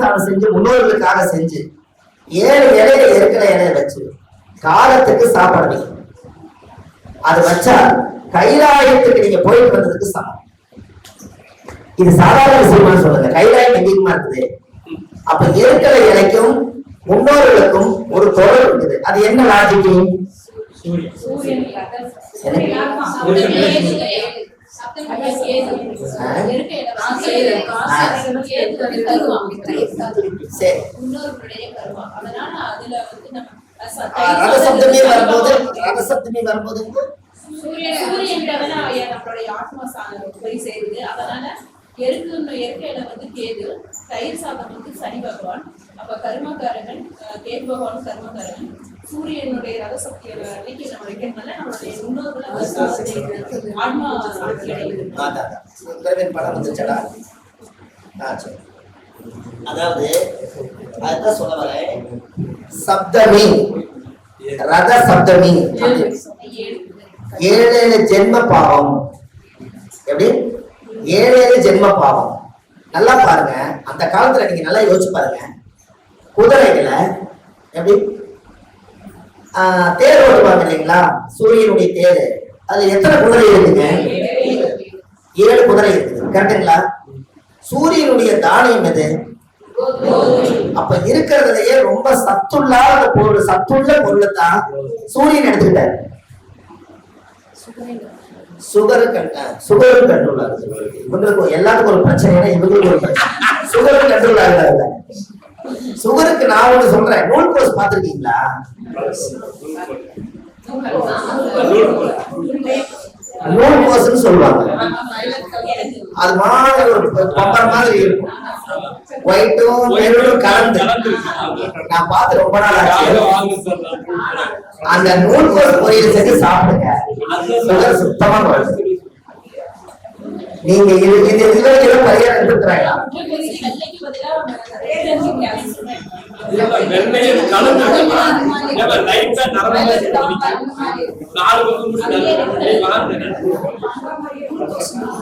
சாதம் செஞ்சு முன்னோர்களுக்காக செஞ்சு ஏழு இலையில இருக்கிற இலைய வச்சு காலத்துக்கு சாப்பாடு வைக்கணும். அது வச்சா கைலாயத்துக்கு நீங்க போயிட்டு வந்ததுக்கு சமம். இது சாதாரண விஷயமா சொல்லுங்க. கைலாயம் எங்கேயுமா இருக்குது? அப்ப இருக்கிற இலைக்கும் முன்னோர்களுக்கும் ஒரு தொடர்பு இருக்குது. அது என்ன லாஜிக்கு சரி. ஆஹ் ரத சப்தமே வரும்போது ரத சப்தமே வரும்போது நம்மளுடைய ஆத்மா போய் சேருது. அதனால எருக்கு எருக்கையில வந்து கேது. தயிர் சாதம் வந்து சனி பகவான். அப்ப கர்மகாரகன் அஹ், கேது பகவான் கர்மகாரகன் சூரியனுடைய ரத சக்தியோட அன்னைக்கு நம்ம வைக்கிறதுனால நம்மளுடைய முன்னோர்களை படம் வந்துச்சடா. ஆ, சரி. அதாவது அதுதான் சொல்ல வரேன். சப்தமி. ரத சப்தமி. ஏழு ஏழு ஜென்ம பாவம். எப்படி? ஏழு ஏழு ஜென்ம பாவம். நல்லா பாருங்க. அந்த காலத்துல நீங்க நல்லா யோசிச்சு பாருங்க. குதிரைகளை எப்படி? தேர் ஓட்டுவாங்க இல்லைங்களா? சூரியனுடைய தேர். அது எத்தனை குதிரை இருக்குங்க? ஏழு குதிரை இருக்குது. கரெக்டுங்களா? சூரியனுடைய தானியம் எது அப்ப இருக்கிறதுலயே ரொம்ப சத்துள்ளாத பொருள் சத்துள்ள பொருளை தான் சூரியன் எடுத்துக்கிட்டார். சுகரு கண்ட சுகரு கண்ட்ரோல் ஆகுது. இவங்களுக்கு எல்லாத்துக்கும் ஒரு பிரச்சனை இவங்களுக்கு ஒரு பிரச்சனை. சுகரு கண்ட்ரோல் ஆகுது சுகருக்கு நான் ஒண்ணு சொல்றேன். நூல் கோர்ஸ் பாத்திருக்கீங்களா நூல் கோர்ஸ்னு சொல்லுவாங்க. அது மாதிரி ஒரு பம்பர் மாதிரி இருக்கும். ஒயிட்டும் மெரூனும் கலந்து. நான் பார்த்து ரொம்ப நாள் ஆச்சு. அந்த நூல் கோஸ் பொரியல் செஞ்சு சாப்பிடுங்க. சுகர் சுத்தமா குறையும். நீங்க இது இது இதுல இதுல பரிகாரம் எடுத்துக்கிறாங்களா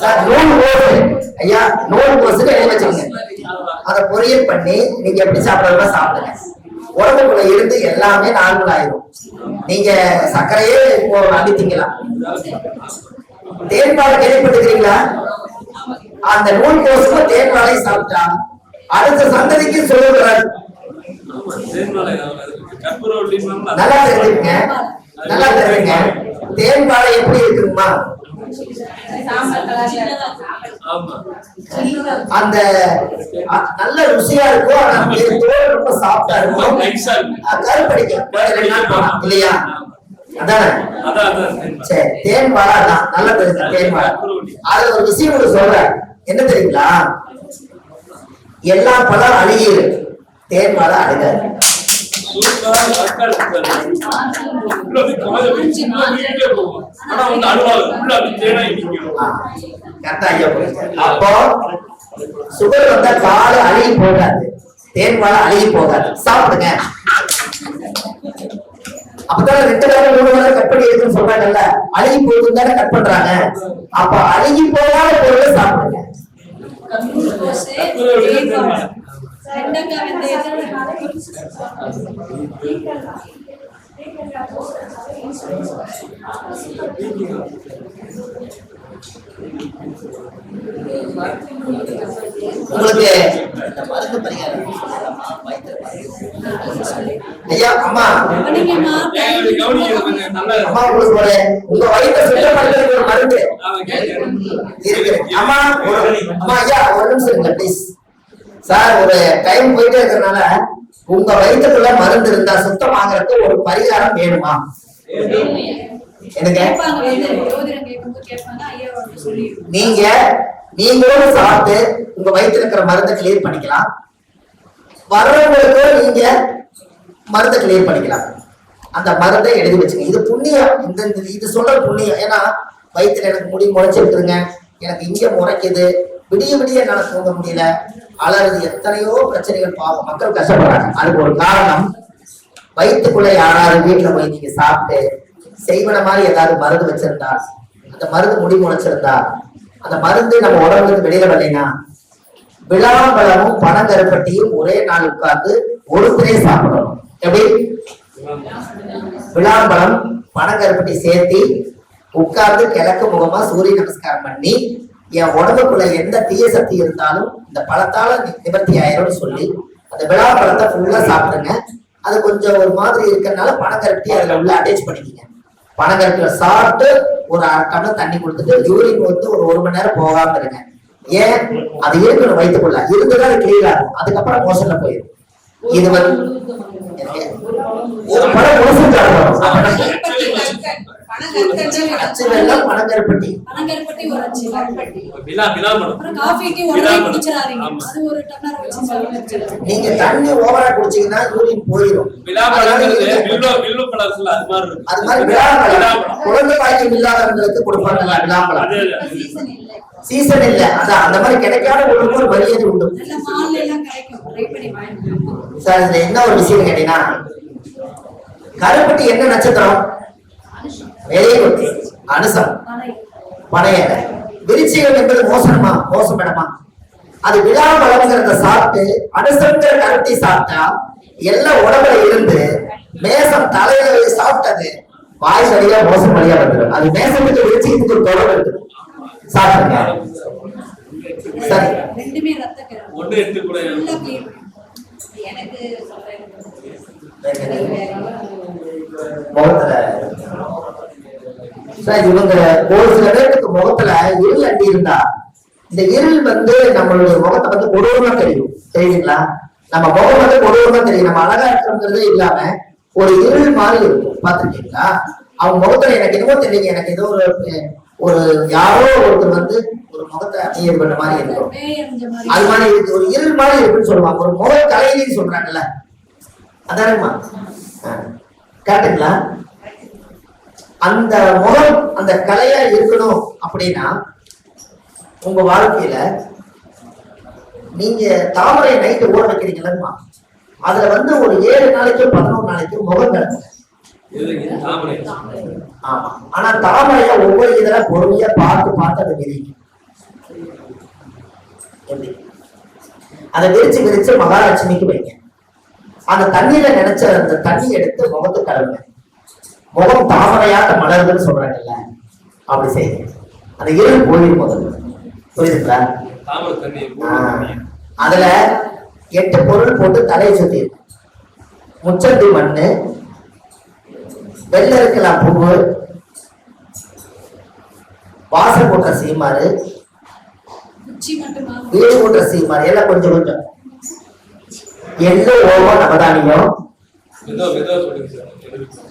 சார் நூல் கோஸ் ஐயா நூல் கோஸுக்கு எழுதி வச்சுக்கோங்க அதை பொரியல் பண்ணி நீங்க எப்படி சாப்பிடறதா சாப்பிடுங்க. உடம்புக்குள்ள இருந்து எல்லாமே நார்மல் ஆயிரும் நீங்க சர்க்கரையே இப்போ அடி தேன்பால் கேள்விப்பட்டிருக்கீங்களா? அந்த நூல் கோசுக்கும் தேன்பாலை சாப்பிட்டா அடுத்த சந்ததிக்கு கற்பூரவள்ளி நல்லா தெரிஞ்சுங்க நல்லா தெரிஞ்சுங்க தேன்பாலை எப்படி இருக்குமா அந்த நல்ல ருசியா இருக்கும். ஆனா தோல் ரொம்ப சாஃப்டா இருக்கும். கருப்படிக்கும். இல்லையா? அதானே. சரி. தேன் வாழை தான் நல்லா தெரிஞ்சு தேன் வாழை அதுல ஒரு விஷயம் சொல்றேன். என்ன தெரியுங்களா? எல்லா பழம் அழுகிரு. தேன் வாழை அழுகாது. அப்போ சுகர் வந்தா காலு அழுகி போகாது. தேன் வாழை அழுகி போகாது. சாப்பிடுங்க. அப்பதான் ரெண்டு வேலை மூணு வேலை கட் பண்ணி இருக்குன்னு சொல்றாங்கல்ல அழுகி போகுது தானே கட் பண்றாங்க அப்ப அழுகி போகாத பொருளை சாப்பிடுங்க உங்களுக்கு மருந்து பரிகாரம் சொல்லலாமா? பரிகாரம். ஐயா அம்மா. அம்மா உங்களுக்கு ஒரு உங்க வயிற்றை சுத்தப்படுத்துறதுக்கு ஒரு மருந்து. இருக்கு. அம்மா ஒரு அம்மா ஐயா ஒரு நிமிஷம் இருங்க ப்ளீஸ் சார் ஒரு டைம் போயிட்டே இருக்கிறதுனால உங்க வயிற்றுக்குள்ள மருந்து இருந்தா சுத்தமாகறதுக்கு ஒரு பரிகாரம் வேணுமா? எனக்கு நீங்க நீங்களும் சாப்பிட்டு உங்க வயித்துல இருக்கிற மருந்தை கிளியர் பண்ணிக்கலாம். வர்றவங்களுக்கு நீங்க மருந்தை கிளியர் பண்ணிக்கலாம். அந்த மருந்தை எழுதி வச்சுங்க. இது புண்ணியம். இந்த இது சொல்ற புண்ணியம். ஏன்னா வயிற்றுல எனக்கு முடி முளைச்சிருக்குதுங்க எனக்கு இங்க முறைக்குது விடிய விடிய என்னால தூங்க முடியல. அலறது எத்தனையோ பிரச்சனைகள் பாவம். மக்கள் கஷ்டப்படுறாங்க. அதுக்கு ஒரு காரணம் வயிற்றுக்குள்ள யாராவது வீட்டுல போய் நீங்க சாப்பிட்டு செய்வன மாதிரி ஏதாவது மருந்து வச்சிருந்தா அந்த மருந்து முடி முளைச்சிருந்தா அந்த மருந்து நம்ம உடம்புக்கு வெளியில வரலைன்னா விழாம்பழமும் பனங்கருப்பட்டியும் ஒரே நாள் உட்கார்ந்து ஒரு திரை சாப்பிடணும். எப்படி? விழாம்பழம் பனங்கருப்பட்டி சேர்த்தி உட்கார்ந்து கிழக்கு முகமா சூரிய நமஸ்காரம் பண்ணி என் உடம்புக்குள்ள எந்த தீய சக்தி இருந்தாலும் இந்த பழத்தால நிவர்த்தி ஆயிரும்னு சொல்லி அந்த விளாம்பழத்தை ஃபுல்லா சாப்பிடுங்க. அது கொஞ்சம் ஒரு மாதிரி இருக்கிறதுனால பனங்கருப்பட்டி அதுல உள்ள அட்டாச் பண்ணிக்கங்க. பனங்கருப்பில சாப்பிட்டு ஒரு அரை தண்ணி கொடுத்துட்டு யூரின் வந்து ஒரு ஒரு மணி நேரம் போகாம இருங்க. ஏன்? அது இருக்கணும் வைத்துக்கொள்ள இருந்துதான் அது கிளியர் ஆகும். அதுக்கப்புறம் மோஷன்ல போயிடும் இது வந்து ஒரு படம் வெள்ளம் பனங்கருப்பட்டி. பனங்கருப்பட்டி ஒரு அச்சு. விழா விழா அப்புறம் காஃபிக்கு உடனே விழா. அது ஒரு டம்ளர் வச்சு சாப்பிடுங்க நீங்க தண்ணி ஓவரா குடிச்சீங்கன்னா யூரின் போயிடும் விழா அதனால பழங்கிறது நீங்க- வில்லோ வில்லோ பழத்துல அது மாதிரி இருக்கு அது மாதிரி. குழந்தை பாக்கியம் இல்லாதவங்களுக்கு அது அது. சீசன் இல்லை. சீசன் இல்ல. அதான் அந்த மாதிரி கிடைக்காத ஒழுங்கு ஒரு மரியாதை உண்டு. சார் இதுல என்ன ஒரு விஷயம் கேட்டீங்கன்னா கருப்பட்டி என்ன நட்சத்திரம்? வெரி குட் அனுசம் பனை பனையல விருச்சிகம் என்பது மோசனமா? மோசம் இடமா அது விழாமலங்கிறத சாப்பிட்டு அனுசங்கிற கருப்பட்டி சாப்பிட்டா எல்லாம் உடம்புல இருந்து மேசம் தலையில சாப்பிட்டது வாய் வழியா மோசம் வழியா வந்துடும். அது மேசத்துக்கு விருச்சிகத்துக்கு ஒரு தொடர்பு இருக்கு. சாப்பிடுங்க சரி. முகத்துல இவங்க ஒரு சில பேருக்கு முகத்துல இருள் அண்டி இருந்தா இந்த இருள் வந்து நம்மளுடைய முகத்தை வந்து கொடூரமா தெரியும். தெரியுங்களா நம்ம முகம் வந்து கொடூரமா தெரியும். நம்ம அழகா இருக்கிறோங்கிறதே இல்லாம ஒரு இருள் மாதிரி இருக்கும். பாத்துருக்கீங்களா அவங்க முகத்துல எனக்கு என்னமோ தெரியுங்க எனக்கு ஏதோ ஒரு ஒரு யாரோ ஒருத்தர் வந்து ஒரு முகத்தை அப்படியே பண்ண மாதிரி இருக்கும். அது மாதிரி இருக்கு. ஒரு இருள் மாதிரி இருக்குன்னு சொல்லுவாங்க. ஒரு முக கலையின்னு சொல்றாங்கல்ல. அதானம்மா? கரெக்டுங்களா? அந்த முகம் அந்த கலையா இருக்கணும் அப்படின்னா உங்க வாழ்க்கையில நீங்க தாமரை நைட்டு ஓட வைக்கிறீங்களா அதுல வந்து ஒரு ஏழு நாளைக்கும் பதினோரு நாளைக்கும் முகம் கிடக்கும் ஆமா. ஆனா தாமரைய ஒவ்வொரு இதுல பொறுமையா பார்த்து பார்த்து அதை விரிங்க. அதை விரிச்சு விரிச்சு மகாலட்சுமிக்கு வைங்க. அந்த தண்ணீரை நினைச்ச அந்த தண்ணி எடுத்து முகத்து கழுவுங்க முகம் தாமரையாட்ட மலருதுன்னு சொல்றாங்கல்ல. அப்படி செய்யுங்க அந்த இருள் போயிடும் முதல்ல புரியுதுங்களா? தாமரை தண்ணி ஆ. அதுல எட்டு பொருள் போட்டு தலையை சுத்தி முச்சந்தி மண்ணு வெள்ளை இருக்கலாம் பூவு வாசல் போட்ட சீமாறு வீடு போட்ட சீமாறு எல்லாம் கொஞ்சம் கொஞ்சம். எள்ளு ஓமம் நவதானியம் விதோ விதோ சொல்லுங்க சார் எதுக்கு?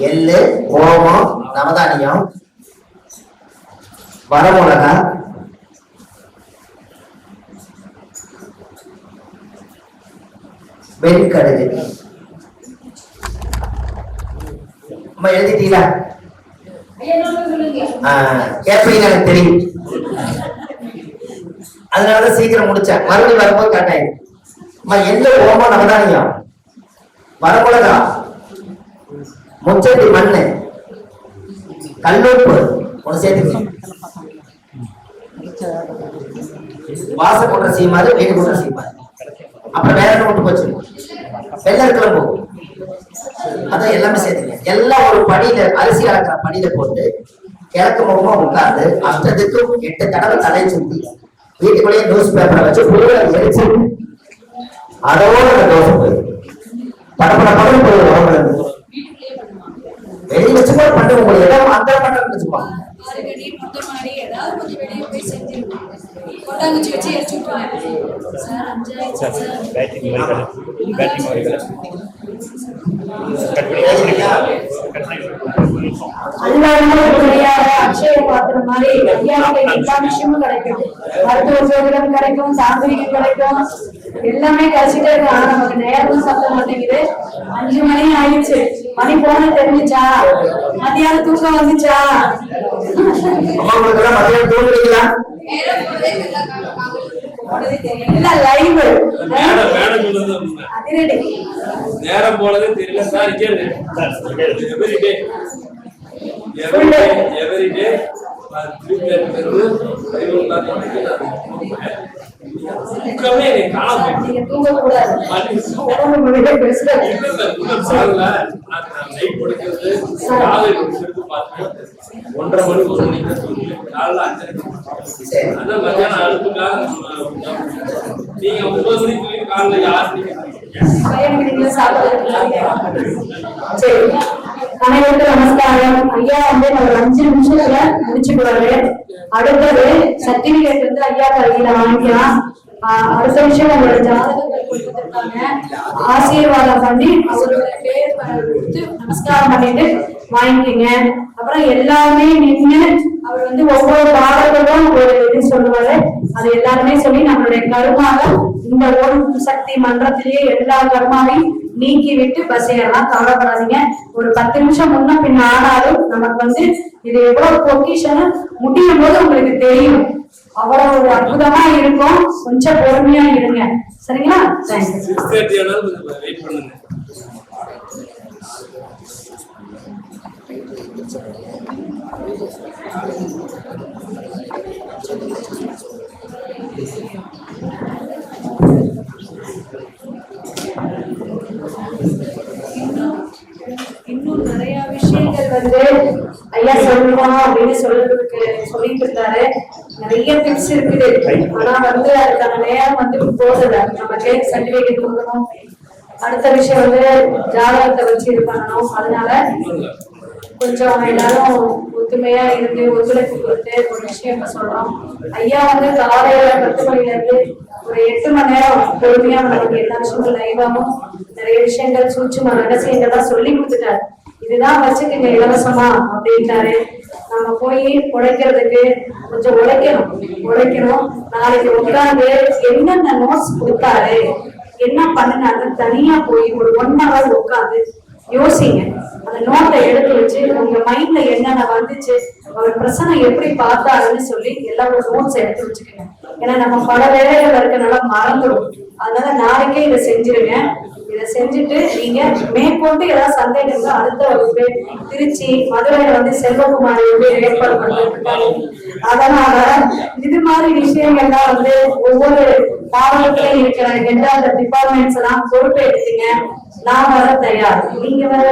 எள்ளு ஓமம் நவதானியம் வரமிளகா வெண்கடுகு. அம்மா எழுதிட்டீங்களா? ஐயா ஆஹ், கேட்பீங்க எனக்கு தெரியும். அதனாலதான் சீக்கிரம் முடிச்சேன். மறுபடியும் வரும்போது கட்டாயிடும் அம்மா எள்ளு ஓமம் நவதானியம் வரமிளகா முச்சட்டி மண்ணு. கல்லுப்பு ஒண்ணு சேர்த்துக்கணும் வாசல் போட்ட சீமாறு வீடு போட்ட சீமாறு அப்புறம் வேற என்ன கொண்டு போச்சு? வெள்ளை கிளம்பு அதான் எல்லாமே சேர்த்துங்க எல்லாம் ஒரு படியில அரிசி அளக்கிற படியில போட்டு கிழக்கு முகமா உட்கார்ந்து அஷ்டத்துக்கும் எட்டு தடவை தலை சுத்தி வீட்டுக்குள்ளேயே நியூஸ் பேப்பரை வச்சு புழுவை எரிச்சு அதோட அந்த தோசை போயிடும். படப்பட படம் போயிடும். சார் அஞ்சாயிரம் சார் பேட்டிங் மாதிரி பேட்டிங் மாதிரி கட் பண்ணி கட் பண்ணி அக்ஷய பாத்திரம் மாதிரி எல்லா விஷயமும் கிடைக்கும் மருத்துவ சோதனம் கிடைக்கும் தாந்திரிகம் கிடைக்கும் எல்லாமே கிடைச்சிட்டே இருக்கு ஆனா நமக்கு நேரமும் சத்த மாட்டேங்குது அஞ்சு மணி ஆயிடுச்சு மணி போன தெரிஞ்சுச்சா மத்தியானம் தூக்கம் வந்துச்சா நேரம் போனதே தெரியல. சார் இங்கே sir every day every day every day திருப்பி இருக்கிறது பதினொன்றாம் தேதி நான் தூக்கமே. ஒன்றரை மணி ஒரு மணிக்கு. காலைல அஞ்சரைக்கு சரி. அதான் மத்தியானம் நீங்க ஒன்பது மணிக்கு காலைல சரி. அனைவருக்கும் நமஸ்காரம். ஐயா வந்து ஒரு அஞ்சு நிமிஷத்துல முடிச்சுக்குவாரு அடுத்தது சர்டிபிகேட் வந்து ஐயா கையில வாங்கிக்கலாம். அடுத்த விஷயம் உங்களோட ஜாதக ஆசீர்வாதம் பண்ணி அவரோட பேர் கொடுத்து நமஸ்காரம் பண்ணிட்டு வாங்கிக்கங்க. அப்புறம் எல்லாமே நின்று அவர் வந்து ஒவ்வொரு பாடல்களும் ஒரு இது சொல்லுவாரு. அது எல்லாருமே சொல்லி நம்மளுடைய கருமாக இந்த ஓம் சக்தி மன்றத்திலேயே எல்லா கர்மாவையும் நீக்கி விட்டு பஸ் ஏறலாம் கவலைப்படாதீங்க. ஒரு பத்து நிமிஷம் முன்ன பின்ன ஆனாலும் நமக்கு வந்து இது எவ்வளவு பொக்கிஷன் முடியும் போது உங்களுக்கு தெரியும். அவ்வளவு ஒரு அற்புதமா இருக்கும். கொஞ்சம் பொறுமையா இருங்க. சரிங்களா? தேங்க்யூ சிக்ஸ் தேர்ட்டி ஆனாலும் கொஞ்சம் வெயிட் பண்ணுங்க இன்னும் நிறைய விஷயங்கள் வந்து ஐயா அப்படின்னு சொல்லிட்டு இருந்தாரு. நிறைய டிப்ஸ் இருக்குது. ஆனா வந்து அதுக்கான நேரம் வந்து போதல நம்ம கேக் சர்டிபிகேட் கொடுக்கணும். அடுத்த விஷயம் வந்து ஜாதகத்தை வச்சு இது பண்ணணும். அதனால கொஞ்சம் எல்லாரும் ஒத்துமையா இருந்து ஒத்துழைப்பு கொடுத்து ஒரு விஷயம் சொல்றோம். ஐயா வந்து காலையில பத்து மணில இருந்து ஒரு எட்டு மணி நேரம் பொறுமையா நமக்கு எல்லா விஷயங்களும் லைவாவும் நிறைய விஷயங்கள் சூட்சும ரகசியங்கள்லாம் சொல்லி கொடுத்துட்டாரு. இதுதான் வச்சுக்கோங்க இலவசமா அப்படின்ட்டாரு. நம்ம போய் உழைக்கிறதுக்கு கொஞ்சம் உழைக்கணும் உழைக்கணும் நாளைக்கு உட்கார்ந்து என்னென்ன நோட்ஸ் கொடுத்தாரு என்ன பண்ணுனாரு தனியா போய் ஒரு ஒன் ஹவர் உட்காந்து யோசிங்க. அந்த நோட்டை எடுத்து வச்சு உங்க மைண்ட்ல என்னென்ன வந்துச்சு அவர் பிரச்சனை எப்படி பார்த்தாருன்னு சொல்லி எல்லா ஒரு நோட்ஸ் எடுத்து வச்சுக்கோங்க. ஏன்னா நம்ம பல வேலைகள் இருக்கனால மறந்துடும் அதனால நாளைக்கே இதை செஞ்சிருங்க. இதை செஞ்சுட்டு நீங்க மேற்கொண்டு ஏதாவது சந்தேகம் இருந்தா அடுத்த வகுப்பு திருச்சி மதுரையில வந்து செல்வகுமார் வந்து ஏற்பாடு பண்ணிருக்காரு. அதனால இது மாதிரி விஷயங்கள்லாம் வந்து ஒவ்வொரு மாவட்டத்திலையும் இருக்கிற ஹெட் ஆஃப் டிபார்ட்மெண்ட்ஸ் எல்லாம் பொறுப்பேற்றுங்க நான் வர தயார். நீங்க வர